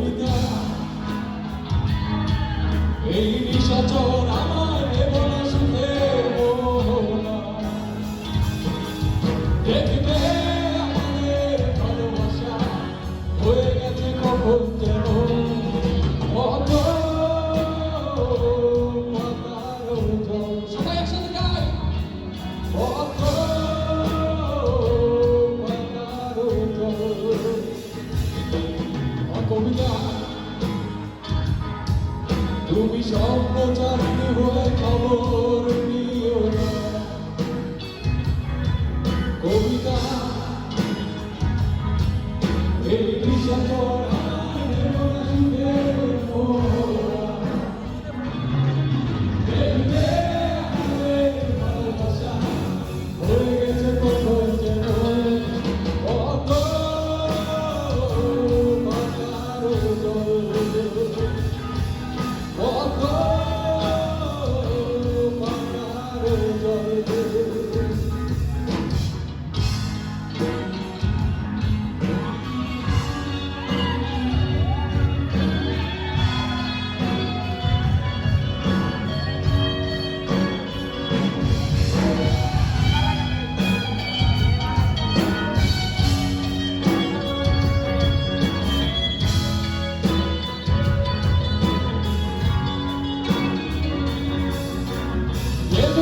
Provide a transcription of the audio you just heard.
কবিতা এই নিশাচর আমার জীবনে মোহনা দেখবে আমাদের ভালোবাসা হয়ে গেছে কখন যেন সবাই একসাথে গাই 눈이 전부 잔디와 겨울을 이어나 고기가 내리지 않고 Yeah.